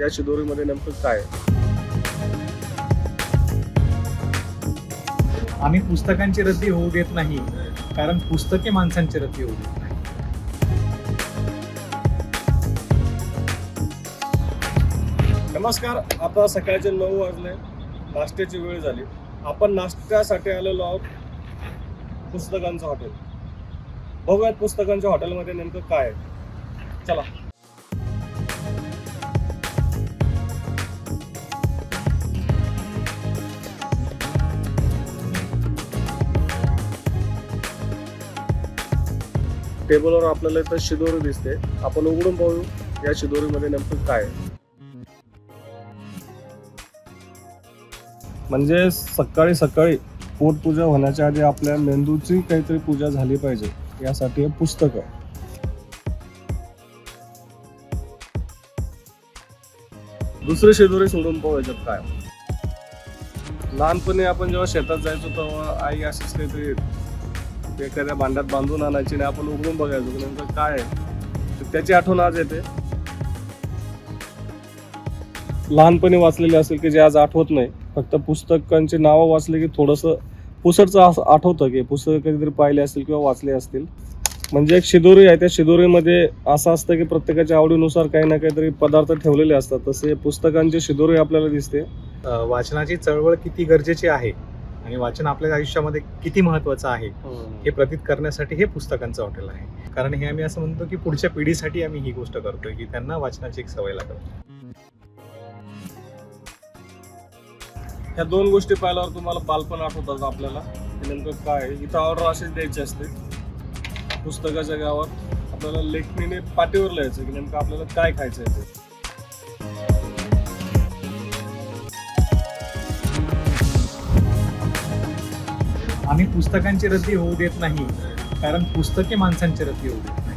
या शिदोरीमध्ये नेमकं काय? आहे? आम्ही पुस्तकांची रद्दी होऊ देत नाही कारण पुस्तके माणसांची रद्दी होऊ देत नाही. नमस्कार आता सकाळचे नऊ वाजले नाश्त्याची वेळ झाली. आपण नाश्त्यासाठी आलेलो आहोत पुस्तकांचं हॉटेल. बघूयात पुस्तकांच्या हॉटेलमध्ये नेमकं काय आहे. चला. टेबलवर आपल्याला इथं शिदोरी दिसते. आपण उघडून पाहू या शिदोरीमध्ये नेमकं काय म्हणजे सकाळी सकाळी पोटपूजा होण्याच्या आधी आपल्या मेंदूची काहीतरी पूजा झाली पाहिजे. यासाठी हे पुस्तक आहे. दुसरे शेदोरी सोडून पाहू याच्यात काय. लहानपणी आपण जेव्हा शेतात जायचो तेव्हा आई अशीच काहीतरी एखाद्या भांड्यात बांधून आणायची आणि आपण उघडून बघायचो की नेमकं काय आहे. तर त्याची आठवण आज येते. लहानपणी वाचलेले असेल की जे आज आठवत नाही फक्त पुस्तकांची नावं वाचले की थोडंसं पुसटचं असं आठवतं की पुस्तकं कधीतरी पाहिले असतील किंवा वाचले असतील. म्हणजे एक शिदोरी आहे त्या शिदोरीमध्ये असं असतं की प्रत्येकाच्या आवडीनुसार काही ना काहीतरी पदार्थ ठेवलेले असतात. तसे पुस्तकांची शिदोरी आपल्याला दिसते. वाचनाची चळवळ किती गरजेची आहे? आणि वाचन आपल्या आयुष्यामध्ये किती महत्वाचं आहे हे. प्रतीत करण्यासाठी हे पुस्तकांचं हॉटेल आहे. कारण हे आम्ही असं म्हणतो की पुढच्या पिढीसाठी आम्ही ही गोष्ट करतोय की त्यांना वाचनाची एक सवय लागत. ह्या दोन गोष्टी पाहिल्यावर तुम्हाला बालपण आठवतात आपल्याला. नेमकं काय. इथं ऑर्डर अशीच द्यायची असते. पुस्तकाच्या गावात आपल्याला लेखणीने पाठीवर लिहायचं की नेमकं आपल्याला काय खायचं आहे ते. आम्ही पुस्तकांची रद्दी होऊ देत नाही कारण पुस्तके माणसांची रद्दी होऊ देत नाही.